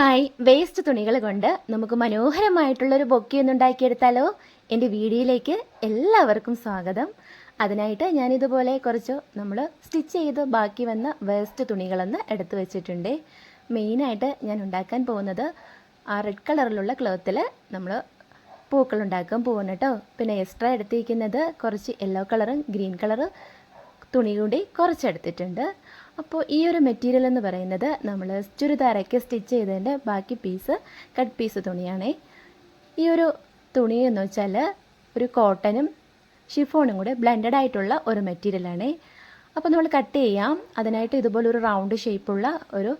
Hi waste തുണികൾ കൊണ്ട് നമുക്ക് മനോഹരമായിട്ടുള്ളൊരു ബൊക്കെ ഒന്ന് ഉണ്ടാക്കിയെടുത്താലോ? എന്റെ വീഡിയോയിലേക്ക് എല്ലാവർക്കും സ്വാഗതം. അതിനായിട്ട് ഞാനിതുപോലെ കുറച്ച് നമ്മൾ സ്റ്റിച്ച് ചെയ്ത് ബാക്കി വന്ന വേസ്റ്റ് തുണികളൊന്ന് എടുത്തു വെച്ചിട്ടുണ്ട്. മെയിനായിട്ട് ഞാൻ ഉണ്ടാക്കാൻ പോകുന്നത് ആ റെഡ് കളറിലുള്ള ക്ലോത്തിൽ നമ്മൾ പൂക്കൾ ഉണ്ടാക്കാൻ പോകുന്നു കേട്ടോ പിന്നെ എക്സ്ട്രാ എടുത്തിരിക്കുന്നത് കുറച്ച് യെല്ലോ കളറും ഗ്രീൻ കളറും തുണി കൂടി കുറച്ചെടുത്തിട്ടുണ്ട്. അപ്പോൾ ഈ ഒരു മെറ്റീരിയൽ എന്ന് പറയുന്നത് നമ്മൾ ചുരിദാറൊക്കെ സ്റ്റിച്ച് ചെയ്തതിന്റെ ബാക്കി പീസ് കട്ട് പീസ് തുണിയാണേ. ഈ ഒരു തുണി എന്ന് വെച്ചാൽ ഒരു കോട്ടനും ഷിഫോണും കൂടെ ബ്ലെൻഡഡ് ആയിട്ടുള്ള ഒരു മെറ്റീരിയലാണ് അപ്പോൾ നമ്മൾ കട്ട് ചെയ്യാം. അതിനായിട്ട് ഇതുപോലെ ഒരു റൗണ്ട് ഷേപ്പുള്ള ഒരു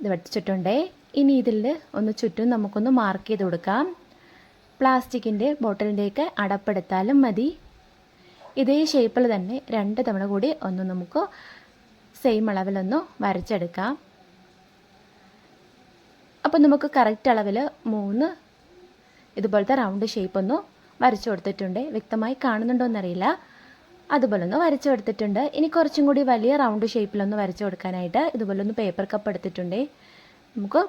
ഇത് വെച്ചിട്ടുണ്ടേ. ഇനി ഇതിൽ ഒന്ന് ചുറ്റും നമുക്കൊന്ന് മാർക്ക് ചെയ്ത് കൊടുക്കാം. പ്ലാസ്റ്റിക്കിന്റെ ബോട്ടിലിന്റെയൊക്കെ അടപ്പെടുത്താലും മതി. ഇതേ ഷേപ്പിൽ തന്നെ രണ്ട് തവണ കൂടി ഒന്ന് നമുക്ക് സെയിം അളവിലൊന്ന് വരച്ചെടുക്കാം. അപ്പോൾ നമുക്ക് കറക്റ്റ് അളവിൽ മൂന്ന് ഇതുപോലത്തെ റൗണ്ട് ഷേപ്പ് ഒന്ന് വരച്ചു കൊടുത്തിട്ടുണ്ട്. വ്യക്തമായി കാണുന്നുണ്ടോ എന്നറിയില്ല. അതുപോലെ ഒന്ന് വരച്ചു കൊടുത്തിട്ടുണ്ട്. ഇനി കുറച്ചും കൂടി വലിയ റൗണ്ട് ഷേപ്പിലൊന്ന് വരച്ചു കൊടുക്കാനായിട്ട് ഇതുപോലെ ഒന്ന് പേപ്പർ കപ്പ് എടുത്തിട്ടുണ്ട്. നമുക്ക്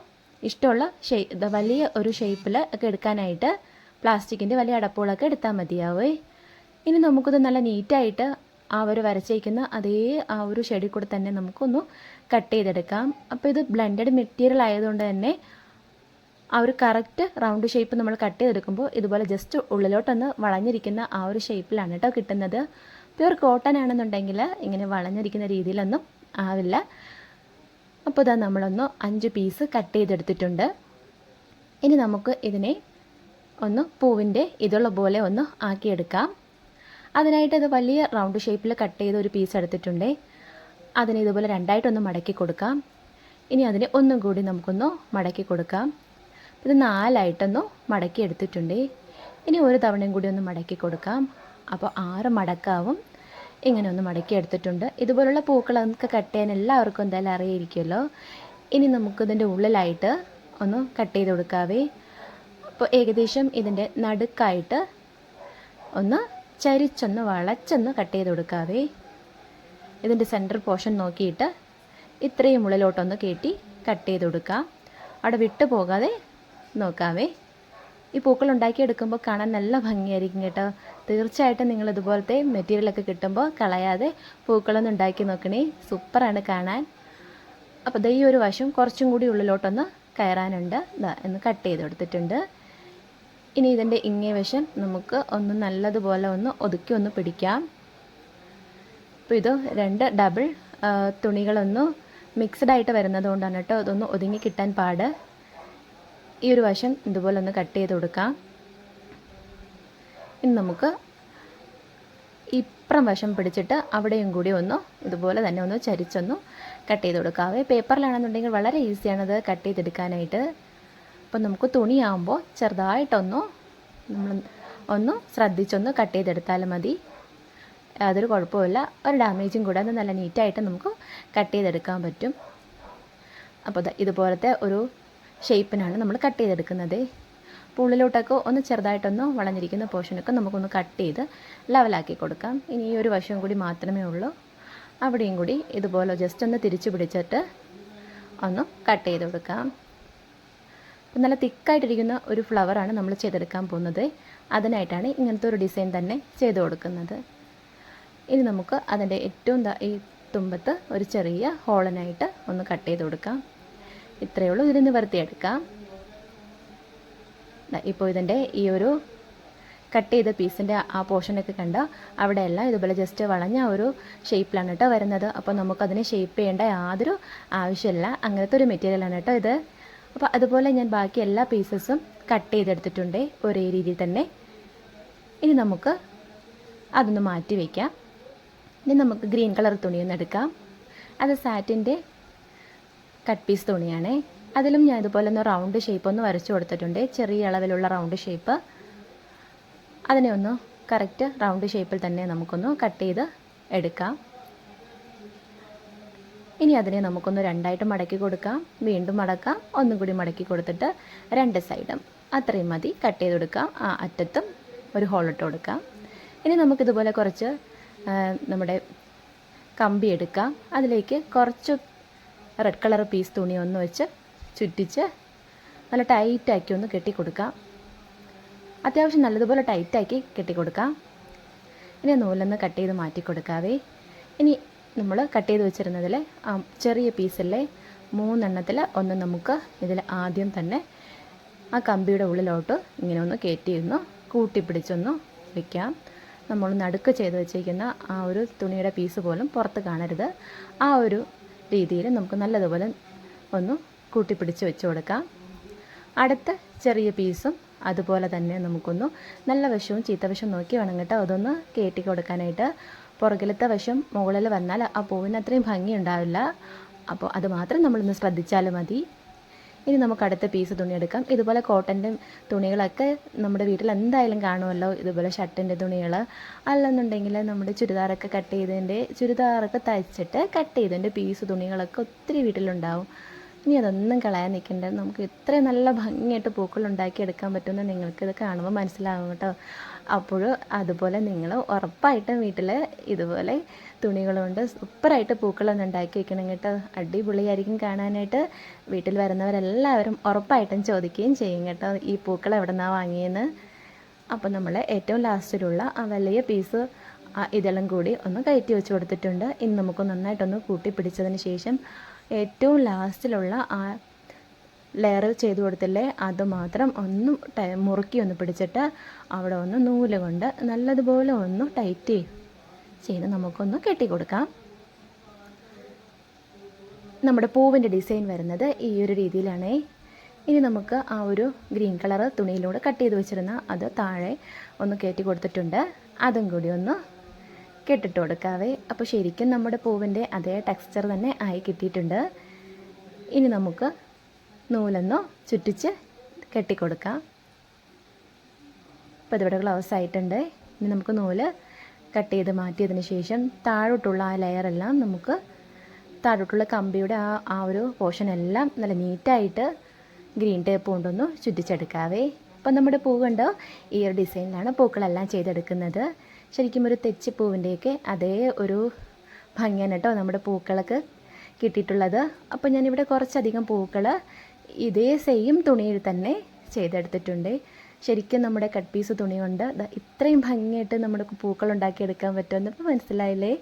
ഇഷ്ടമുള്ള ഷേ വലിയ ഒരു ഷേപ്പിൽ ഒക്കെ എടുക്കാനായിട്ട് പ്ലാസ്റ്റിക്കിന്റെ വലിയ അടപ്പുകളൊക്കെ എടുത്താൽ മതിയാവേ. ഇനി നമുക്കിത് നല്ല നീറ്റായിട്ട് ആ ഒരു വരച്ചേക്കുന്ന അതേ ആ ഒരു ഷെഡിൽ കൂടെ തന്നെ നമുക്കൊന്ന് കട്ട് ചെയ്തെടുക്കാം. അപ്പോൾ ഇത് ബ്ലെൻഡഡ് മെറ്റീരിയൽ ആയതുകൊണ്ട് തന്നെ ആ ഒരു കറക്റ്റ് റൗണ്ട് ഷേപ്പ് നമ്മൾ കട്ട് ചെയ്തെടുക്കുമ്പോൾ ഇതുപോലെ ജസ്റ്റ് ഉള്ളിലോട്ടൊന്ന് വളഞ്ഞിരിക്കുന്ന ആ ഒരു ഷേപ്പിലാണ് കേട്ടോ കിട്ടുന്നത്. പ്യുർ കോട്ടൺ ആണെന്നുണ്ടെങ്കിൽ ഇങ്ങനെ വളഞ്ഞിരിക്കുന്ന രീതിയിലൊന്നും ആവില്ല. അപ്പോൾ ഇതാ നമ്മളൊന്ന് അഞ്ച് പീസ് കട്ട് ചെയ്തെടുത്തിട്ടുണ്ട്. ഇനി നമുക്ക് ഇതിനെ ഒന്ന് പൂവിന്റെ ഇതുള്ള പോലെ ഒന്ന് ആക്കിയെടുക്കാം. അതിനായിട്ട് അത് വലിയ റൗണ്ട് ഷേപ്പിൽ കട്ട് ചെയ്ത ഒരു പീസ് എടുത്തിട്ടുണ്ട്. അതിനെ ഇതുപോലെ രണ്ടായിട്ടൊന്ന് മടക്കി കൊടുക്കാം. ഇനി അതിനെ ഒന്നും കൂടി നമുക്കൊന്ന് മടക്കി കൊടുക്കാം. ഇത് നാലായിട്ടൊന്ന് മടക്കി എടുത്തിട്ടുണ്ട്. ഇനി ഒരു തവണയും കൂടി ഒന്ന് മടക്കി കൊടുക്കാം. അപ്പോൾ ആറ് മടക്കാവും. ഇങ്ങനെ ഒന്ന് മടക്കി എടുത്തിട്ടുണ്ട്. ഇതുപോലുള്ള പൂക്കൾ നമുക്ക് കട്ട് ചെയ്യാൻ എല്ലാവർക്കും എന്തായാലും അറിയായിരിക്കുമല്ലോ. ഇനി നമുക്കിതിന്റെ ഉള്ളിലായിട്ട് ഒന്ന് കട്ട് ചെയ്ത് കൊടുക്കാവേ. അപ്പോൾ ഏകദേശം ഇതിന്റെ നടുക്കായിട്ട് ഒന്ന് ചരിച്ചൊന്ന് വളച്ചൊന്ന് കട്ട് ചെയ്ത് കൊടുക്കാവേ. ഇതിന്റെ സെന്റർ പോർഷൻ നോക്കിയിട്ട് ഇത്രയും ഉള്ളിലോട്ടൊന്ന് കയറ്റി കട്ട് ചെയ്ത് കൊടുക്കാം. അവിടെ വിട്ടു പോകാതെ നോക്കാവേ. ഈ പൂക്കൾ ഉണ്ടാക്കിയെടുക്കുമ്പോൾ കാണാൻ നല്ല ഭംഗിയായിരിക്കും കേട്ടോ. തീർച്ചയായിട്ടും നിങ്ങൾ ഇതുപോലത്തെ മെറ്റീരിയലൊക്കെ കിട്ടുമ്പോൾ കളയാതെ പൂക്കളൊന്ന് ഉണ്ടാക്കി നോക്കണേ. സൂപ്പറാണ് കാണാൻ. അപ്പോൾ ദൈ ഒരു വശം കുറച്ചും കൂടി ഉള്ളിലോട്ടൊന്ന് കയറാനുണ്ട്. എന്ന് കട്ട് ചെയ്ത് കൊടുത്തിട്ടുണ്ട്. ഇനി ഇതിന്റെ ഇങ്ങേ വശം നമുക്ക് ഒന്ന് നല്ലതുപോലെ ഒന്ന് ഒതുക്കി ഒന്ന് പിടിക്കാം. അപ്പോൾ ഇത് രണ്ട് ഡബിൾ തുണികളൊന്ന് മിക്സ്ഡ് ആയിട്ട് വരുന്നത് കൊണ്ടാണ് കേട്ടോ അതൊന്ന് ഒതുങ്ങി കിട്ടാൻ പാട്. ഈ ഒരു വശം ഇതുപോലെ ഒന്ന് കട്ട് ചെയ്ത് കൊടുക്കാം. ഇനി നമുക്ക് ഇപ്പുറം വശം പിടിച്ചിട്ട് അവിടെയും കൂടി ഒന്ന് ഇതുപോലെ തന്നെ ഒന്ന് ചരിച്ചൊന്ന് കട്ട് ചെയ്ത് കൊടുക്കാവേ പേപ്പറിലാണെന്നുണ്ടെങ്കിൽ വളരെ ഈസിയാണത് കട്ട് ചെയ്തെടുക്കാനായിട്ട്. അപ്പോൾ നമുക്ക് തുണിയാകുമ്പോൾ ചെറുതായിട്ടൊന്ന് നമ്മൾ ഒന്ന് ശ്രദ്ധിച്ചൊന്ന് കട്ട് ചെയ്തെടുത്താൽ മതി. യാതൊരു കുഴപ്പമില്ല ഒരു ഡാമേജും കൂടാതെ നല്ല നീറ്റായിട്ട് നമുക്ക് കട്ട് ചെയ്തെടുക്കാൻ പറ്റും. അപ്പോൾ ഇതുപോലത്തെ ഒരു ഷേപ്പിനാണ് നമ്മൾ കട്ട് ചെയ്തെടുക്കുന്നത്. അപ്പോൾ ഒന്ന് ചെറുതായിട്ടൊന്ന് വളഞ്ഞിരിക്കുന്ന പോർഷനൊക്കെ നമുക്കൊന്ന് കട്ട് ചെയ്ത് ലെവലാക്കി കൊടുക്കാം. ഇനി ഈ ഒരു വശം കൂടി മാത്രമേ ഉള്ളൂ. അവിടെയും കൂടി ഇതുപോലെ ജസ്റ്റ് ഒന്ന് തിരിച്ചു പിടിച്ചിട്ട് ഒന്ന് കട്ട് ചെയ്ത് കൊടുക്കാം. നല്ല തിക്കായിട്ടിരിക്കുന്ന ഒരു ഫ്ലവറാണ് നമ്മൾ ചെയ്തെടുക്കാൻ പോകുന്നത്. അതിനായിട്ടാണ് ഇങ്ങനത്തെ ഒരു ഡിസൈൻ തന്നെ ചെയ്ത് കൊടുക്കുന്നത്. ഇനി നമുക്ക് അതിന്റെ ഏറ്റവും ഈ തുമ്പത്ത് ഒരു ചെറിയ ഹോളനായിട്ട് ഒന്ന് കട്ട് ചെയ്ത് കൊടുക്കാം. ഇത്രയേ ഉള്ളൂ. ഇതിൽ നിവർത്തിയെടുക്കാം ഇപ്പോൾ ഇതിന്റെ ഈ ഒരു കട്ട് ചെയ്ത പീസിന്റെ ആ പോർഷനൊക്കെ കണ്ട അവിടെയെല്ലാം ഇതുപോലെ ജസ്റ്റ് വളഞ്ഞ ഒരു ഷേപ്പിലാണ് കേട്ടോ വരുന്നത്. അപ്പോൾ നമുക്കതിനെ ഷേപ്പ് ചെയ്യേണ്ട യാതൊരു ആവശ്യമില്ല. അങ്ങനത്തെ ഒരു മെറ്റീരിയലാണ് കേട്ടോ ഇത്. അപ്പോൾ അതുപോലെ ഞാൻ ബാക്കി എല്ലാ പീസസും കട്ട് ചെയ്തെടുത്തിട്ടുണ്ട് ഒരേ രീതിയിൽ തന്നെ. ഇനി നമുക്ക് അതൊന്ന് മാറ്റി വയ്ക്കാം ഇനി നമുക്ക് ഗ്രീൻ കളർ തുണിയൊന്ന് എടുക്കാം. അത് സാറ്റിന്റെ കട്ട് പീസ് തുണിയാണ്. അതിലും ഞാൻ ഇതുപോലെ ഒന്ന് റൗണ്ട് ഷേപ്പ് ഒന്ന് വരച്ചു കൊടുത്തിട്ടുണ്ട്. ചെറിയ അളവിലുള്ള റൗണ്ട് ഷേപ്പ് അതിനെ ഒന്ന് കറക്റ്റ് റൗണ്ട് ഷേപ്പിൽ തന്നെ നമുക്കൊന്ന് കട്ട് ചെയ്ത് എടുക്കാം. ഇനി അതിനെ നമുക്കൊന്ന് രണ്ടായിട്ട് മടക്കി കൊടുക്കാം. വീണ്ടും മടക്കാം. ഒന്നും കൂടി മടക്കി കൊടുത്തിട്ട് രണ്ട് സൈഡും അത്രയും മതി. കട്ട് ചെയ്ത് കൊടുക്കാം. ആ അറ്റത്തും ഒരു ഹോളിട്ട് കൊടുക്കാം. ഇനി നമുക്കിതുപോലെ കുറച്ച് നമ്മുടെ കമ്പി എടുക്കാം. അതിലേക്ക് കുറച്ച് റെഡ് കളർ പീസ് തുണി ഒന്ന് വെച്ച് ചുറ്റിച്ച് നല്ല ടൈറ്റാക്കി ഒന്ന് കെട്ടിക്കൊടുക്കാം അത്യാവശ്യം നല്ലതുപോലെ ടൈറ്റാക്കി കെട്ടിക്കൊടുക്കാം ഇനി നൂലൊന്ന് കട്ട് ചെയ്ത് മാറ്റി കൊടുക്കാവേ. ഇനി നമ്മൾ കട്ട് ചെയ്ത് വെച്ചിരുന്നതിൽ ചെറിയ പീസല്ലേ മൂന്നെണ്ണത്തിൽ ഒന്ന് നമുക്ക് ഇതിൽ ആദ്യം തന്നെ ആ കമ്പിയുടെ ഉള്ളിലോട്ട് ഇങ്ങനെ ഒന്ന് കയറ്റിയിരുന്ന് കൂട്ടിപ്പിടിച്ചൊന്ന് വയ്ക്കാം നമ്മൾ നടുക്ക് ചെയ്ത് വെച്ചിരിക്കുന്ന ആ ഒരു തുണിയുടെ പീസ് പോലും പുറത്ത് കാണരുത്. ആ ഒരു രീതിയിൽ നമുക്ക് നല്ലതുപോലെ ഒന്ന് കൂട്ടിപ്പിടിച്ച് വെച്ച് കൊടുക്കാം. അടുത്ത ചെറിയ പീസും അതുപോലെ തന്നെ നമുക്കൊന്ന് നല്ല വശവും ചീത്ത വശവും നോക്കി വേണം കേട്ടോ. അതൊന്ന് കയറ്റി കൊടുക്കാനായിട്ട്. പുറകിലത്തെ വശം മുകളിൽ വന്നാൽ ആ പൂവിന് അത്രയും ഭംഗി ഉണ്ടാവില്ല. അപ്പോൾ അത് മാത്രം നമ്മളൊന്ന് ശ്രദ്ധിച്ചാൽ മതി. ഇനി നമുക്ക് അടുത്ത പീസ് തുണി എടുക്കാം. ഇതുപോലെ കോട്ടന്റെ തുണികളൊക്കെ നമ്മുടെ വീട്ടിൽ എന്തായാലും കാണുമല്ലോ. ഇതുപോലെ ഷർട്ടിന്റെ തുണികൾ. അല്ലെന്നുണ്ടെങ്കിൽ നമ്മുടെ ചുരിദാറൊക്കെ കട്ട് ചെയ്തതിന്റെ ചുരിദാറൊക്കെ തയ്ച്ചിട്ട് കട്ട് ചെയ്തതിന്റെ പീസ് തുണികളൊക്കെ ഒത്തിരി വീട്ടിലുണ്ടാവും. ഇനി അതൊന്നും കളയാൻ നിൽക്കണ്ട. നമുക്ക് ഇത്രയും നല്ല ഭംഗിയായിട്ട് പൂക്കൾ ഉണ്ടാക്കിയെടുക്കാൻ പറ്റുമെന്ന് നിങ്ങൾക്കിത് കാണുമ്പോൾ മനസ്സിലാകും കേട്ടോ. അപ്പോൾ അതുപോലെ നിങ്ങൾ ഉറപ്പായിട്ടും വീട്ടിൽ ഇതുപോലെ തുണികൾ കൊണ്ട് സൂപ്പറായിട്ട് പൂക്കളൊന്നും ഉണ്ടാക്കി വെക്കണം കേട്ടോ. അടിപൊളിയായിരിക്കും കാണാനായിട്ട്. വീട്ടിൽ വരുന്നവരെല്ലാവരും ഉറപ്പായിട്ടും ചോദിക്കുകയും ചെയ്യും കേട്ടോ ഈ പൂക്കൾ എവിടെ നിന്നാണ് വാങ്ങിയെന്ന്? അപ്പോൾ നമ്മൾ ഏറ്റവും ലാസ്റ്റിലുള്ള ആ വലിയ പീസ് ഇതെല്ലാം കൂടി ഒന്ന് കയറ്റി വെച്ച് കൊടുത്തിട്ടുണ്ട്. ഇനി നമുക്ക് നന്നായിട്ടൊന്ന് കൂട്ടി പിടിച്ചതിന് ശേഷം ഏറ്റവും ലാസ്റ്റിലുള്ള ആ ലെയർ ചെയ്ത് കൊടുത്തില്ലേ അത് മാത്രം ഒന്ന് മുറുക്കി ഒന്ന് പിടിച്ചിട്ട് അവിടെ ഒന്ന് നൂൽ കൊണ്ട് നല്ലതുപോലെ ഒന്ന് ടൈറ്റ് ചെയ്ത് നമുക്കൊന്ന് കെട്ടി കൊടുക്കാം നമ്മുടെ പൂവിന്റെ ഡിസൈൻ വരുന്നത് ഈ ഒരു രീതിയിലാണേ. ഇനി നമുക്ക് ആ ഒരു ഗ്രീൻ കളർ തുണിയിലൂടെ കട്ട് ചെയ്ത് വെച്ചിരുന്ന അത് താഴെ ഒന്ന് കയറ്റി കൊടുത്തിട്ടുണ്ട്. അതും കൂടി ഒന്ന് കെട്ടിട്ട് കൊടുക്കാവേ. അപ്പോൾ ശരിക്കും നമ്മുടെ പൂവിന്റെ അതേ ടെക്സ്ചർ തന്നെ ആയി കിട്ടിയിട്ടുണ്ട്. ഇനി നമുക്ക് നൂലൊന്ന് ചുറ്റിച്ച് കെട്ടിക്കൊടുക്കാം. ഇപ്പോൾ ഇതിവിടെ ഗ്ലൗസ് ആയിട്ടുണ്ട്. ഇനി നമുക്ക് നൂൽ കട്ട് ചെയ്ത് മാറ്റിയതിന് ശേഷം താഴോട്ടുള്ള ആ ലെയറെല്ലാം നമുക്ക് താഴോട്ടുള്ള കമ്പിയുടെ ആ ആ ഒരു പോർഷൻ എല്ലാം നല്ല നീറ്റായിട്ട് ഗ്രീൻ ടേപ്പ് കൊണ്ടൊന്ന് ചുറ്റിച്ചെടുക്കാവേ. അപ്പം നമ്മുടെ പൂ കണ്ടോ ഈ ഒരു ഡിസൈനിലാണ് പൂക്കളെല്ലാം ചെയ്തെടുക്കുന്നത്. ശരിക്കും ഒരു തെച്ചിപ്പൂവിന്റെയൊക്കെ അതേ ഒരു ഭംഗിയാണ് കേട്ടോ നമ്മുടെ പൂക്കളൊക്കെ കിട്ടിയിട്ടുള്ളത്. അപ്പോൾ ഞാനിവിടെ കുറച്ചധികം പൂക്കൾ ഇതേ സെയിം തുണിയിൽ തന്നെ ചെയ്തെടുത്തിട്ടുണ്ട്. ശരിക്കും നമ്മുടെ കട്ട് പീസ് തുണി കൊണ്ട് ഇത്രയും ഭംഗിയായിട്ട് നമ്മുടെ പൂക്കൾ ഉണ്ടാക്കിയെടുക്കാൻ പറ്റുമെന്ന് ഇപ്പോൾ മനസ്സിലായില്ലേ?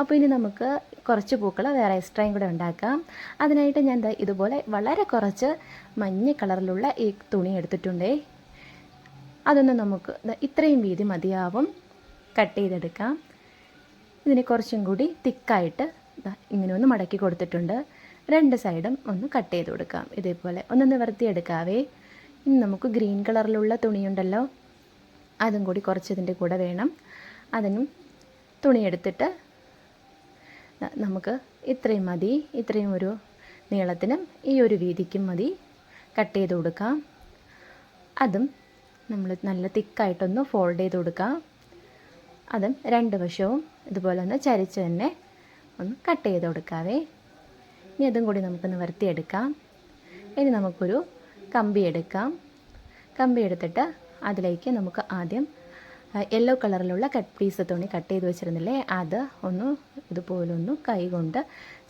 അപ്പോൾ ഇനി നമുക്ക് കുറച്ച് പൂക്കൾ വേറെ എക്സ്ട്രയും കൂടെ ഉണ്ടാക്കാം. അതിനായിട്ട് ഞാൻ ഇതുപോലെ വളരെ കുറച്ച് മഞ്ഞ കളറിലുള്ള ഈ തുണി എടുത്തിട്ടുണ്ടേ. അതൊന്ന് നമുക്ക് ഇത്രയും വീതി മതിയാവും. കട്ട് ചെയ്തെടുക്കാം ഇതിനെ കുറച്ചും കൂടി തിക്കായിട്ട് ഇങ്ങനെ ഒന്ന് മടക്കി കൊടുത്തിട്ടുണ്ട്. രണ്ട് സൈഡും ഒന്ന് കട്ട് ചെയ്ത് കൊടുക്കാം. ഇതേപോലെ ഒന്ന് നിവർത്തിയെടുക്കാവേ. ഇനി നമുക്ക് ഗ്രീൻ കളറിലുള്ള തുണിയുണ്ടല്ലോ. അതും കൂടി കുറച്ച് ഇതിന്റെ കൂടെ വേണം. അതിനും തുണിയെടുത്തിട്ട് നമുക്ക് ഇത്രയും മതി. ഇത്രയും ഒരു നീളത്തിനും ഈ ഒരു വീതിക്കും മതി. കട്ട് ചെയ്ത് കൊടുക്കാം. അതും നമ്മൾ നല്ല തിക്കായിട്ടൊന്ന് ഫോൾഡ് ചെയ്ത് കൊടുക്കാം. അതും രണ്ട് വശവും ഇതുപോലെ ഒന്ന് ചരിച്ച് തന്നെ ഒന്ന് കട്ട് ചെയ്ത് കൊടുക്കാവേ. ഇനി അതും കൂടി നമുക്ക് നിവർത്തിയെടുക്കാം ഇനി നമുക്കൊരു കമ്പി എടുക്കാം. കമ്പി എടുത്തിട്ട് അതിലേക്ക് നമുക്ക് ആദ്യം യെല്ലോ കളറിലുള്ള കട്ട് പീസ് തുണി കട്ട് ചെയ്ത് വെച്ചിരുന്നില്ലേ അത് ഒന്ന് ഇതുപോലൊന്ന് കൈ കൊണ്ട്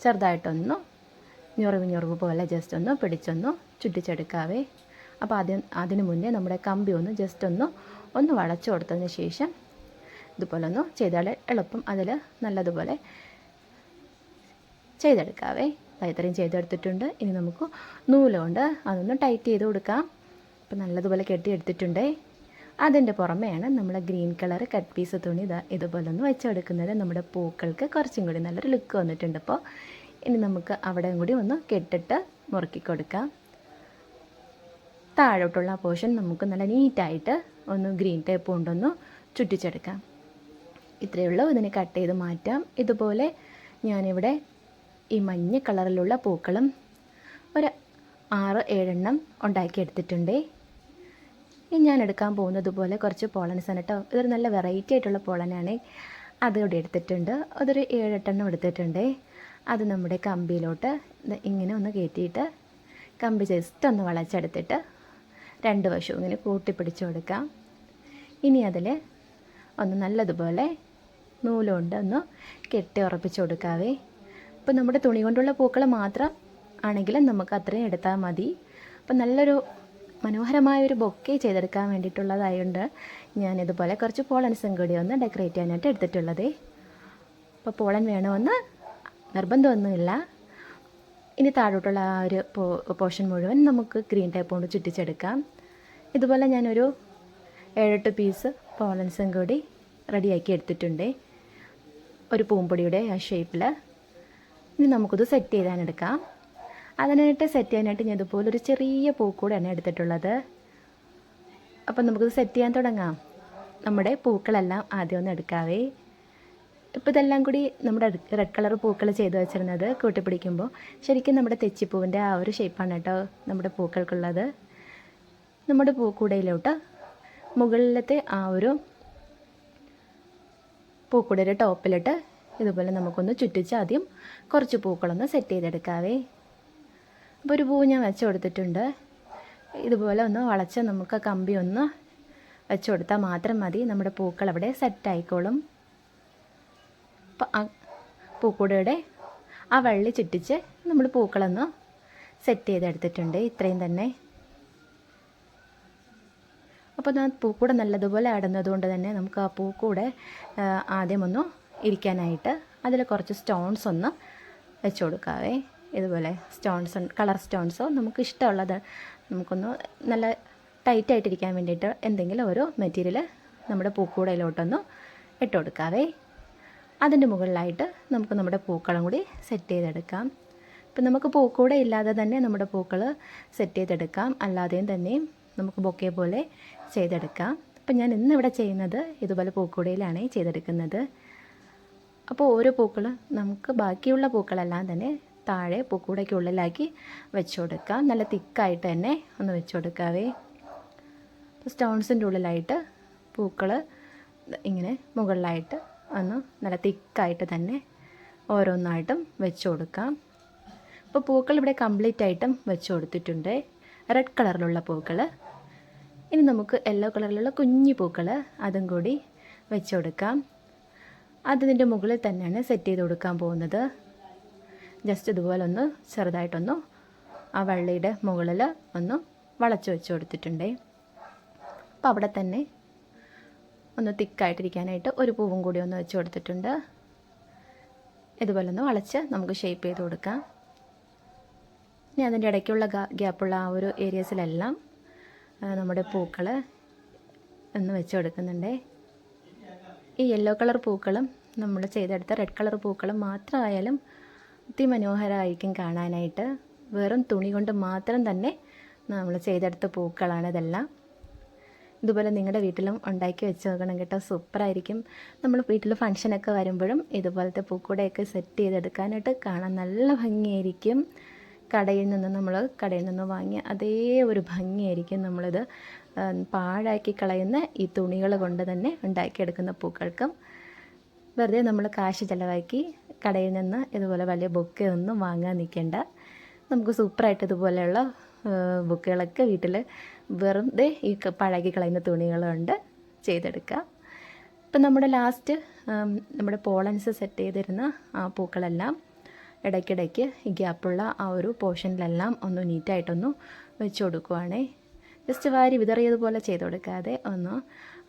ചെറുതായിട്ടൊന്ന് ഞൊറിവ് ഞൊറിവ് പോലെ ജസ്റ്റ് ഒന്ന് പിടിച്ചൊന്ന് ചുറ്റിച്ചെടുക്കാവേ. അപ്പോൾ ആദ്യം അതിനു മുന്നേ നമ്മുടെ കമ്പി ഒന്ന് ജസ്റ്റ് ഒന്ന് ഒന്ന് വളച്ചു കൊടുത്തതിന് ശേഷം ഇതുപോലെ ഒന്ന് ചെയ്താൽ എളുപ്പം. അതിൽ നല്ലതുപോലെ ചെയ്തെടുക്കാവേ. ഇത്രയും ചെയ്തെടുത്തിട്ടുണ്ട്. ഇനി നമുക്ക് നൂൽ കൊണ്ട് അതൊന്ന് ടൈറ്റ് ചെയ്ത് കൊടുക്കാം. അപ്പോൾ നല്ലതുപോലെ കെട്ടിയെടുത്തിട്ടുണ്ട്. അതിന്റെ പുറമെയാണ് നമ്മൾ ഗ്രീൻ കളർ കട്ട് പീസ് തുണി. ഇതാ ഇതുപോലെ ഒന്ന് വെച്ചെടുക്കുന്നത്. നമ്മുടെ പൂക്കൾക്ക് കുറച്ചും കൂടി നല്ലൊരു ലുക്ക് വന്നിട്ടുണ്ട് അപ്പോൾ ഇനി നമുക്ക് അവിടെയും കൂടി ഒന്ന് കെട്ടിട്ട് മുറുക്കി കൊടുക്കാം. താഴോട്ടുള്ള ആ പോർഷൻ നമുക്ക് നല്ല നീറ്റായിട്ട് ഒന്ന് ഗ്രീൻ ടേപ്പ് കൊണ്ടൊന്ന് ചുറ്റിച്ചെടുക്കാം. ഇത്രയേ ഉള്ളൂ ഇതിനെ കട്ട് ചെയ്ത് മാറ്റാം. ഇതുപോലെ ഞാനിവിടെ ഈ മഞ്ഞ കളറിലുള്ള പൂക്കളും ഒരു ആറ് ഏഴെണ്ണം ഉണ്ടാക്കിയെടുത്തിട്ടുണ്ട് ഇനി ഞാൻ എടുക്കാൻ പോകുന്നത് പോലെ കുറച്ച് പോളൻസാണ് കേട്ടോ. ഇതൊരു നല്ല വെറൈറ്റി ആയിട്ടുള്ള പോളനാണ് അതുകൂടി എടുത്തിട്ടുണ്ട്. അതൊരു ഏഴെട്ടെണ്ണം എടുത്തിട്ടുണ്ട്. അത് നമ്മുടെ കമ്പിയിലോട്ട് ഇങ്ങനെ ഒന്ന് കയറ്റിയിട്ട് കമ്പി ജസ്റ്റ് ഒന്ന് വളച്ചെടുത്തിട്ട് രണ്ട് വശവും ഇങ്ങനെ കൂട്ടി പിടിച്ചു കൊടുക്കാം. ഇനി അതിൽ ഒന്ന് നല്ലതുപോലെ നൂലുകൊണ്ട് ഒന്ന് കെട്ടി ഉറപ്പിച്ച് കൊടുക്കാവേ. അപ്പം നമ്മുടെ തുണി കൊണ്ടുള്ള പൂക്കൾ മാത്രം ആണെങ്കിലും നമുക്ക് അത്രയും എടുത്താൽ മതി. അപ്പോൾ നല്ലൊരു മനോഹരമായ ഒരു ബൊക്കെ ചെയ്തെടുക്കാൻ വേണ്ടിയിട്ടുള്ളതായതുകൊണ്ട് ഞാനിതുപോലെ കുറച്ച് പോളൻസും കൂടി ഒന്ന് ഡെക്കറേറ്റ് ചെയ്യാനായിട്ട് എടുത്തിട്ടുള്ളത്. അപ്പോൾ പോളൻ വേണമെന്ന് നിർബന്ധമൊന്നുമില്ല. ഇനി താഴോട്ടുള്ള ആ ഒരു പോർഷൻ മുഴുവൻ നമുക്ക് ഗ്രീൻ ടൈപ്പ് കൊണ്ട് ചുറ്റിച്ചെടുക്കാം. ഇതുപോലെ ഞാനൊരു ഏഴെട്ട് പീസ് പോളൻസും കൂടി റെഡിയാക്കി എടുത്തിട്ടുണ്ട്. ഒരു പൂമ്പൊടിയുടെ ആ ഷേപ്പിൽ ഇനി നമുക്കിത് സെറ്റ് ചെയ്താനെടുക്കാം. അതിനായിട്ട് സെറ്റ് ചെയ്യാനായിട്ട് ഞാൻ ഇതുപോലെ ഒരു ചെറിയ പൂക്കൂടെയാണ് എടുത്തിട്ടുള്ളത്. അപ്പം നമുക്കിത് സെറ്റ് ചെയ്യാൻ തുടങ്ങാം. നമ്മുടെ പൂക്കളെല്ലാം ആദ്യം ഒന്ന് എടുക്കാവേ. ഇപ്പോൾ ഇതെല്ലാം കൂടി നമ്മുടെ റെഡ് കളർ പൂക്കൾ ചെയ്ത് വെച്ചിരുന്നത് കൂട്ടിപ്പിടിക്കുമ്പോൾ ശരിക്കും നമ്മുടെ തെച്ചിപ്പൂവിന്റെ ആ ഒരു ഷേപ്പാണ് കേട്ടോ നമ്മുടെ പൂക്കൾക്കുള്ളത്. നമ്മുടെ പൂക്കൂടയിലോട്ട് മുകളിലത്തെ ആ ഒരു പൂക്കൂടയുടെ ടോപ്പിലിട്ട് ഇതുപോലെ നമുക്കൊന്ന് ചുറ്റിച്ച് ആദ്യം കുറച്ച് പൂക്കളൊന്ന് സെറ്റ് ചെയ്തെടുക്കാവേ. അപ്പോൾ ഒരു പൂ ഞാൻ വെച്ച് കൊടുത്തിട്ടുണ്ട്. ഇതുപോലെ ഒന്ന് വളച്ച് നമുക്ക് കമ്പി ഒന്ന് വെച്ച് കൊടുത്താൽ മാത്രം മതി. നമ്മുടെ പൂക്കൾ അവിടെ സെറ്റ് ആയിക്കോളും. പൂക്കൂടയുടെ ആ വള്ളി ചുറ്റിച്ച് നമ്മൾ പൂക്കളൊന്ന് സെറ്റ് ചെയ്തെടുത്തിട്ടുണ്ട്. ഇത്രയും തന്നെ. അപ്പോൾ ഞാൻ പൂക്കൂടെ നല്ലതുപോലെ ആടുന്നതുകൊണ്ട് തന്നെ നമുക്ക് ആ പൂക്കൂടെ ആദ്യം ഒന്ന് ഇരിക്കാനായിട്ട് അതിൽ കുറച്ച് സ്റ്റോൺസ് ഒന്ന് വെച്ച് കൊടുക്കാവേ. ഇതുപോലെ സ്റ്റോൺസ് കളർ സ്റ്റോൺസോ നമുക്ക് ഇഷ്ടമുള്ളത് നമുക്കൊന്ന് നല്ല ടൈറ്റായിട്ടിരിക്കാൻ വേണ്ടിയിട്ട് എന്തെങ്കിലും ഒരു മെറ്റീരിയൽ നമ്മുടെ പൂക്കൂടയിലോട്ടൊന്ന് ഇട്ട് കൊടുക്കാവേ. അതിന്റെ മുകളിലായിട്ട് നമുക്ക് നമ്മുടെ പൂക്കളം കൂടി സെറ്റ് ചെയ്തെടുക്കാം. ഇപ്പം നമുക്ക് പൂക്കൂടെ ഇല്ലാതെ തന്നെ നമ്മുടെ പൂക്കൾ സെറ്റ് ചെയ്തെടുക്കാം. അല്ലാതെയും തന്നെയും നമുക്ക് ബൊക്കെ പോലെ ചെയ്തെടുക്കാം. അപ്പം ഞാൻ ഇന്നിവിടെ ചെയ്യുന്നത് ഇതുപോലെ പൂക്കൂടയിലാണ് ചെയ്തെടുക്കുന്നത്. അപ്പോൾ ഓരോ പൂക്കൾ നമുക്ക് ബാക്കിയുള്ള പൂക്കളെല്ലാം തന്നെ താഴെ പൂക്കൂടയ്ക്കുള്ളിലാക്കി വെച്ച് കൊടുക്കാം നല്ല തിക്കായിട്ട് തന്നെ ഒന്ന് വെച്ച് കൊടുക്കാവേ സ്റ്റോൺസിന്റെ ഉള്ളിലായിട്ട് പൂക്കൾ ഇങ്ങനെ മുകളിലായിട്ട് ഒന്ന് നല്ല തിക്കായിട്ട് തന്നെ ഓരോന്നായിട്ടും വെച്ച് കൊടുക്കാം അപ്പോൾ പൂക്കൾ ഇവിടെ കംപ്ലീറ്റ് ആയിട്ടും വെച്ച് കൊടുത്തിട്ടുണ്ട് റെഡ് കളറിലുള്ള പൂക്കൾ ഇനി നമുക്ക് യെല്ലോ കളറിലുള്ള കുഞ്ഞു പൂക്കൾ അതും കൂടി വെച്ച് കൊടുക്കാം. അതിന്റെ മുകളിൽ തന്നെയാണ് സെറ്റ് ചെയ്ത് കൊടുക്കാൻ പോകുന്നത്. ജസ്റ്റ് ഇതുപോലെ ഒന്ന് ചെറുതായിട്ടൊന്ന് ആ വള്ളിയുടെ മുകളിൽ ഒന്ന് വളച്ച് വെച്ച് കൊടുത്തിട്ടുണ്ട്. അപ്പോൾ അവിടെ തന്നെ ഒന്ന് തിക്കായിട്ടിരിക്കാനായിട്ട് ഒരു പൂവും കൂടി ഒന്ന് വെച്ച് കൊടുത്തിട്ടുണ്ട്. ഇതുപോലെ ഒന്ന് വളച്ച് നമുക്ക് ഷേപ്പ് ചെയ്ത് കൊടുക്കാം. ഇനി അതിന്റെ ഇടയ്ക്കുള്ള ഗ്യാപ്പുള്ള ആ ഒരു ഏരിയസിലെല്ലാം നമ്മുടെ പൂക്കൾ ഒന്ന് വെച്ച് കൊടുക്കുന്നുണ്ട്. ഈ യെല്ലോ കളർ പൂക്കളും നമ്മൾ ചെയ്തെടുത്ത റെഡ് കളർ പൂക്കളും മാത്രമായാലും അതിമനോഹരമായിരിക്കും കാണാനായിട്ട്. വെറും തുണി കൊണ്ട് മാത്രം തന്നെ നമ്മൾ ചെയ്തെടുത്ത പൂക്കളാണ് ഇതെല്ലാം. ഇതുപോലെ നിങ്ങളുടെ വീട്ടിലും ഉണ്ടാക്കി വെച്ച് നോക്കണം കേട്ടോ. സൂപ്പറായിരിക്കും നമ്മൾ വീട്ടിൽ ഫങ്ഷനൊക്കെ വരുമ്പോഴും ഇതുപോലത്തെ പൂക്കൂടെയൊക്കെ സെറ്റ് ചെയ്തെടുക്കാനായിട്ട് കാണാൻ നല്ല ഭംഗിയായിരിക്കും. കടയിൽ നിന്ന് നമ്മൾ കടയിൽ നിന്ന് വാങ്ങിയ അതേ ഒരു ഭംഗിയായിരിക്കും നമ്മളിത് പാഴാക്കി കളയുന്ന ഈ തുണികൾ കൊണ്ട് തന്നെ ഉണ്ടാക്കിയെടുക്കുന്ന പൂക്കൾക്കും. വെറുതെ നമ്മൾ കാശ് ചിലവാക്കി കടയിൽ നിന്ന് ഇതുപോലെ വലിയ ബൊക്കെ ഒന്നും വാങ്ങാൻ നിൽക്കേണ്ട. നമുക്ക് സൂപ്പറായിട്ട് ഇതുപോലെയുള്ള ബുക്കുകളൊക്കെ വീട്ടിൽ വെറുതെ ഈ പഴകി കളയുന്ന തുണികളുണ്ട് ചെയ്തെടുക്കുക ഇപ്പം നമ്മുടെ ലാസ്റ്റ് നമ്മുടെ പോളൻസ് സെറ്റ് ചെയ്തിരുന്ന ആ പൂക്കളെല്ലാം ഇടയ്ക്കിടയ്ക്ക് ഗ്യാപ്പുള്ള ആ ഒരു പോർഷനിലെല്ലാം ഒന്ന് നീറ്റായിട്ടൊന്ന് വെച്ച് കൊടുക്കുവാണേ ജസ്റ്റ് വാരി വിതറിയതുപോലെ ചെയ്ത് കൊടുക്കാതെ ഒന്ന്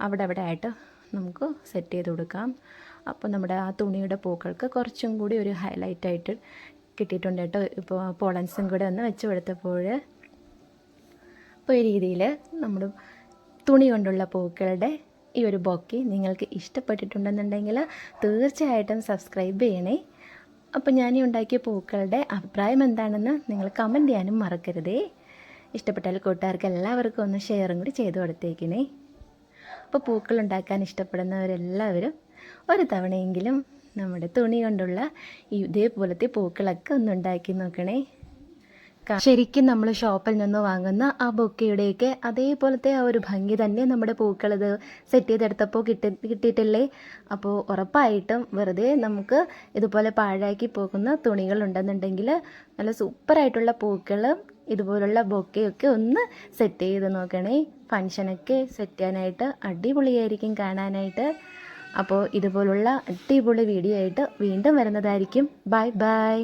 അവിടെ അവിടെ ആയിട്ട് നമുക്ക് സെറ്റ് ചെയ്ത് കൊടുക്കാം അപ്പോൾ നമ്മുടെ ആ തുണിയുടെ പൂക്കൾക്ക് കുറച്ചും കൂടി ഒരു ഹൈലൈറ്റായിട്ട് കിട്ടിയിട്ടുണ്ട് കേട്ടോ ഇപ്പോൾ പോളൻസും കൂടെ ഒന്ന് വെച്ച് കൊടുത്തപ്പോൾ അപ്പോൾ ഈ രീതിയിൽ നമ്മൾ തുണി കൊണ്ടുള്ള പൂക്കളുടെ ഈ ഒരു ബൊക്കെ നിങ്ങൾക്ക് ഇഷ്ടപ്പെട്ടിട്ടുണ്ടെന്നുണ്ടെങ്കിൽ തീർച്ചയായിട്ടും സബ്സ്ക്രൈബ് ചെയ്യണേ. അപ്പോൾ ഞാൻ ഈ ഉണ്ടാക്കിയ പൂക്കളുടെ അഭിപ്രായം എന്താണെന്ന് നിങ്ങൾ കമന്റ് ചെയ്യാനും മറക്കരുതേ. ഇഷ്ടപ്പെട്ടാൽ കൂട്ടുകാർക്ക് എല്ലാവർക്കും ഒന്ന് ഷെയറും കൂടി ചെയ്ത് കൊടുത്തേക്കണേ. അപ്പോൾ പൂക്കൾ ഉണ്ടാക്കാൻ ഇഷ്ടപ്പെടുന്നവരെല്ലാവരും ഒരു തവണയെങ്കിലും നമ്മുടെ തുണി കൊണ്ടുള്ള ഇതേപോലത്തെ പൂക്കളൊക്കെ ഒന്ന് ഉണ്ടാക്കി നോക്കണേ. ശരിക്കും നമ്മൾ ഷോപ്പിൽ നിന്ന് വാങ്ങുന്ന ആ ബൊക്കയുടെയൊക്കെ അതേപോലത്തെ ആ ഒരു ഭംഗി തന്നെ നമ്മുടെ പൂക്കൾ ഇത് സെറ്റ് ചെയ്തെടുത്തപ്പോൾ കിട്ടി കിട്ടിയിട്ടില്ലേ? അപ്പോൾ ഉറപ്പായിട്ടും വെറുതെ നമുക്ക് ഇതുപോലെ പാഴാക്കി പോകുന്ന തുണികൾ ഉണ്ടെന്നുണ്ടെങ്കിൽ നല്ല സൂപ്പറായിട്ടുള്ള പൂക്കൾ ഇതുപോലുള്ള ബൊക്കയൊക്കെ ഒന്ന് സെറ്റ് ചെയ്ത് നോക്കണേ. ഫങ്ഷനൊക്കെ സെറ്റ് ചെയ്യാനായിട്ട് അടിപൊളിയായിരിക്കും കാണാനായിട്ട്. അപ്പോൾ ഇതുപോലുള്ള അടിപൊളി വീഡിയോ ആയിട്ട് വീണ്ടും വരുന്നതായിരിക്കും. Bye bye